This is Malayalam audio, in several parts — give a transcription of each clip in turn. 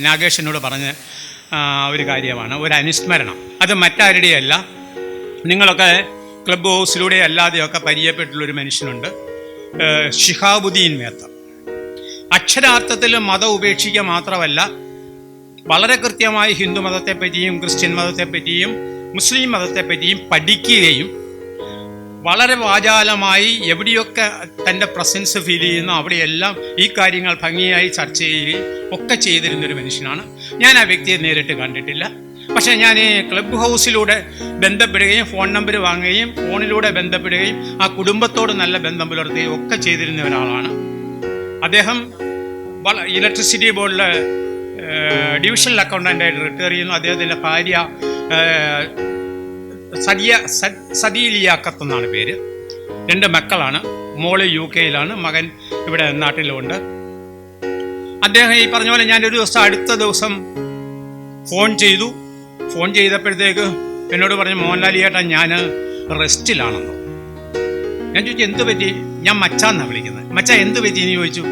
നാഗേഷിനോട് പറഞ്ഞ ഒരു കാര്യമാണ്. ഒരു അനുസ്മരണം. അത് മറ്റാരുടെയല്ല. നിങ്ങളൊക്കെ ക്ലബ് ഹൗസിലൂടെ അല്ലാതെയൊക്കെ പരിചയപ്പെട്ടുള്ളൊരു മനുഷ്യനുണ്ട്. ഷിഹാബുദ്ദീൻ മേത്ത അക്ഷരാർത്ഥത്തിൽ മതം ഉപേക്ഷിക്കുക മാത്രമല്ല വളരെ കൃത്യമായി ഹിന്ദു മതത്തെപ്പറ്റിയും ക്രിസ്ത്യൻ മതത്തെപ്പറ്റിയും മുസ്ലിം മതത്തെപ്പറ്റിയും പഠിക്കുകയും വളരെ വാചാലമായി എവിടെയൊക്കെ തന്റെ പ്രസൻസ് ഫീൽ ചെയ്യുന്നു അവിടെയെല്ലാം ഈ കാര്യങ്ങൾ ഭംഗിയായി ചർച്ച ചെയ്യുകയും ഒക്കെ ചെയ്തിരുന്നൊരു മനുഷ്യനാണ്. ഞാൻ ആ വ്യക്തിയെ നേരിട്ട് കണ്ടിട്ടില്ല. പക്ഷേ ഞാൻ ഈ ക്ലബ് ഹൗസിലൂടെ ബന്ധപ്പെടുകയും ഫോൺ നമ്പർ വാങ്ങുകയും ഫോണിലൂടെ ബന്ധപ്പെടുകയും ആ കുടുംബത്തോട് നല്ല ബന്ധം പുലർത്തുകയും ഒക്കെ ചെയ്തിരുന്ന ഒരാളാണ്. അദ്ദേഹം ഇലക്ട്രിസിറ്റി ബോർഡിലെ ഡിവിഷണൽ അക്കൗണ്ടന്റായിട്ട് റിട്ടയർ ചെയ്യുന്നു. അദ്ദേഹത്തിന്റെ ഭാര്യ സദിയ സദീലിയാക്കത്ത് എന്നാണ് പേര്. രണ്ട് മക്കളാണ്. മോൾ യു കെയിലാണ് മകൻ ഇവിടെ നാട്ടിലുണ്ട്. അദ്ദേഹം ഈ പറഞ്ഞ പോലെ ഞാൻ ഒരു ദിവസം അടുത്ത ദിവസം ഫോൺ ചെയ്തു. ഫോൺ ചെയ്തപ്പോഴത്തേക്ക് എന്നോട് പറഞ്ഞു മോഹൻലാലി ചേട്ടാ ഞാൻ റെസ്റ്റിലാണെന്ന്. ഞാൻ ചോദിച്ചു എന്ത് പറ്റി? ഞാൻ മച്ചാന്നാണ് വിളിക്കുന്നത്. മച്ച എന്ത് പറ്റി? എന്ന് ചോദിച്ചു.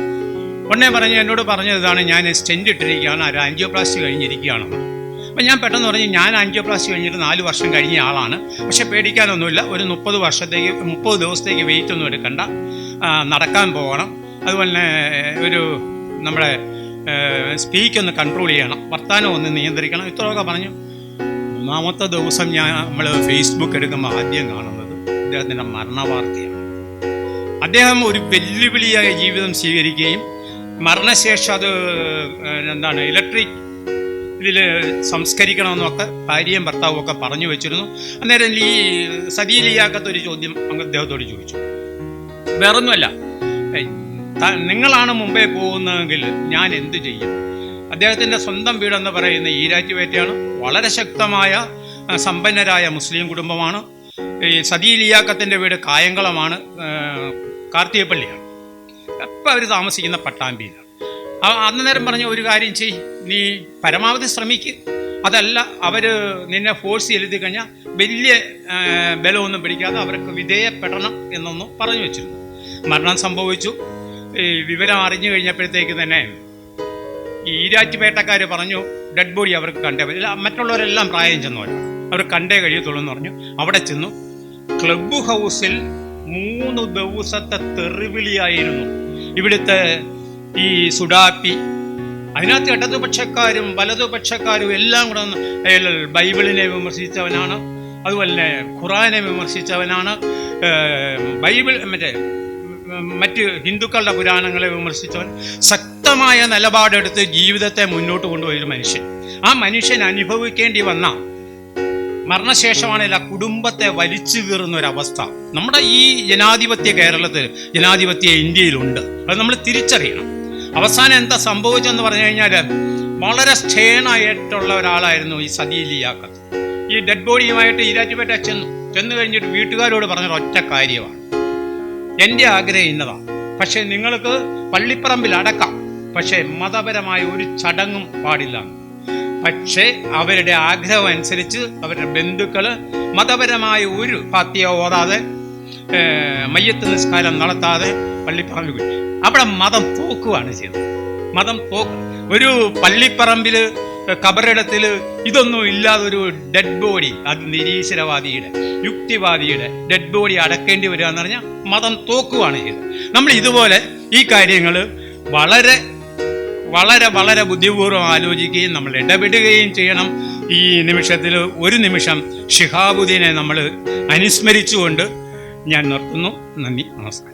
ഉടനെ പറഞ്ഞു എന്നോട് പറഞ്ഞതാണ് ഞാൻ സ്റ്റെന്റ് ഇട്ടിരിക്കുകയാണ് ഒരു ആൻജിയോപ്ലാസ്റ്റി കഴിഞ്ഞിരിക്കുകയാണെന്ന്. അപ്പം ഞാൻ പെട്ടെന്ന് പറഞ്ഞു ഞാൻ ആൻജിയോപ്ലാസ്റ്റി കഴിഞ്ഞിട്ട് നാല് വർഷം കഴിഞ്ഞ ആളാണ്. പക്ഷേ പേടിക്കാനൊന്നുമില്ല. ഒരു മുപ്പത് വർഷത്തേക്ക് മുപ്പത് ദിവസത്തേക്ക് വെയിറ്റ് ഒന്നും എടുക്കണ്ട. നടക്കാൻ പോകണം. അതുപോലെ തന്നെ ഒരു നമ്മുടെ സ്പീക്ക് ഒന്ന് കൺട്രോൾ ചെയ്യണം. വർത്താനം ഒന്ന് നിയന്ത്രിക്കണം. ഇത്രയൊക്കെ പറഞ്ഞു. മൂന്നാമത്തെ ദിവസം ഞാൻ നമ്മൾ ഫേസ്ബുക്ക് എടുക്കുമ്പോൾ ആദ്യം കാണുന്നത് അദ്ദേഹത്തിന്റെ മരണവാർത്തയാണ്. അദ്ദേഹം ഒരു വെല്ലുവിളിയായ ജീവിതം സ്വീകരിക്കുകയും മരണശേഷം അത് എന്താണ് ഇലക്ട്രിക് സംസ്കരിക്കണമെന്നൊക്കെ ഭാര്യയും ഭർത്താവും ഒക്കെ പറഞ്ഞു വെച്ചിരുന്നു. അന്നേരം ഈ സതീലിയാക്കത്തൊരു ചോദ്യം അങ്ങ് അദ്ദേഹത്തോട് ചോദിച്ചു. വേറൊന്നുമല്ല. നിങ്ങളാണ് മുമ്പേ പോകുന്നതെങ്കിൽ ഞാൻ എന്തു ചെയ്യും? അദ്ദേഹത്തിന്റെ സ്വന്തം വീടെന്ന് പറയുന്ന ഈരാറ്റുപേറ്റയാണ് വളരെ ശക്തമായ സമ്പന്നരായ മുസ്ലിം കുടുംബമാണ്. ഈ സതീലിയാക്കത്തിന്റെ വീട് കായംകുളമാണ് കാർത്തികപ്പള്ളിയാണ്. അപ്പം അവർ താമസിക്കുന്ന പട്ടാമ്പിയിലാണ്. അന്നേരം പറഞ്ഞ ഒരു കാര്യം ചെയ് നീ പരമാവധി ശ്രമിക്ക്. അതല്ല അവർ നിന്നെ ഫോഴ്സ് ചെയ്ത് കഴിഞ്ഞാൽ വലിയ ബലമൊന്നും പിടിക്കാതെ അവർക്ക് വിധേയപ്പെടണം എന്നൊന്നും പറഞ്ഞു വെച്ചിരുന്നു. മരണം സംഭവിച്ചു. വിവരം അറിഞ്ഞു കഴിഞ്ഞപ്പോഴത്തേക്ക് തന്നെ ഈരാറ്റുപേട്ടക്കാർ പറഞ്ഞു ഡെഡ് ബോഡി അവർക്ക് കണ്ടേ മറ്റുള്ളവരെല്ലാം പ്രായം ചെന്നവരാണ് അവർ കണ്ടേ കഴിയത്തുള്ളൂ എന്ന് പറഞ്ഞു. അവിടെ ചെന്നു. ക്ലബ് ഹൗസിൽ മൂന്ന് ദിവസത്തെ തെറിവിളിയായിരുന്നു. ഇവിടുത്തെ ഈ സുഡാപ്പി. അതിനകത്ത് ഇടതുപക്ഷക്കാരും വലതുപക്ഷക്കാരും എല്ലാം കൂടെ അയാൾ ബൈബിളിനെ വിമർശിച്ചവനാണ്. അതുപോലെ തന്നെ ഖുറാനെ വിമർശിച്ചവനാണ്. ബൈബിൾ മറ്റേ മറ്റ് ഹിന്ദുക്കളുടെ പുരാണങ്ങളെ വിമർശിച്ചവൻ. ശക്തമായ നിലപാടെടുത്ത് ജീവിതത്തെ മുന്നോട്ട് കൊണ്ടുപോയ ഒരു മനുഷ്യൻ. ആ മനുഷ്യൻ അനുഭവിക്കേണ്ടി വന്ന മരണശേഷമാണെങ്കിൽ ആ കുടുംബത്തെ വലിച്ചു കീറുന്ന ഒരവസ്ഥ നമ്മുടെ ഈ ജനാധിപത്യ കേരളത്തിൽ ജനാധിപത്യ ഇന്ത്യയിലുണ്ട്. അത് നമ്മൾ തിരിച്ചറിയണം. അവസാനം എന്താ സംഭവിച്ചെന്ന് പറഞ്ഞു കഴിഞ്ഞാൽ വളരെ സ്റ്റേണായിട്ടുള്ള ഒരാളായിരുന്നു ഈ സതീലിയാക്കത്ത് ഈ ഡെഡ് ബോഡിയുമായിട്ട് ഈരാറ്റുപേട്ട ചെന്നു. ചെന്നു കഴിഞ്ഞിട്ട് വീട്ടുകാരോട് പറഞ്ഞൊരു ഒറ്റ കാര്യമാണ്. എന്റെ ആഗ്രഹം ഇന്നതാണ് പക്ഷേ നിങ്ങൾക്ക് പള്ളിപ്പറമ്പിൽ അടക്കാം. പക്ഷേ മതപരമായ ഒരു ചടങ്ങും പാടില്ല. പക്ഷേ അവരുടെ ആഗ്രഹം അനുസരിച്ച് അവരുടെ ബന്ധുക്കൾ മതപരമായ ഒരു പാത്തിയോ ഓതാതെ മയ്യത്ത് നിസ്കാരം നടത്താതെ പള്ളിപ്പറമ്പിൽ വിട്ടു. അവിടെ മതം തോക്കുകയാണ് ചെയ്തത്. മതം തോക്ക് ഒരു പള്ളിപ്പറമ്പിൽ കബറിടത്തിൽ ഇതൊന്നും ഇല്ലാതെ ഒരു ഡെഡ് ബോഡി അത് നിരീശ്വരവാദിയുടെ യുക്തിവാദിയുടെ ഡെഡ് ബോഡി അടക്കേണ്ടി വരിക എന്ന് പറഞ്ഞാൽ മതം തോക്കുകയാണ് ചെയ്തത്. നമ്മൾ ഇതുപോലെ ഈ കാര്യങ്ങൾ വളരെ വളരെ വളരെ ബുദ്ധിപൂർവം ആലോചിക്കുകയും നമ്മൾ ഇടപെടുകയും ചെയ്യണം. ഈ നിമിഷത്തിൽ ഒരു നിമിഷം ഷിഹാബുദ്ദീനെ നമ്മൾ അനുസ്മരിച്ചുകൊണ്ട് ഞാൻ നിർത്തുന്നു നന്ദി നമസ്കാരം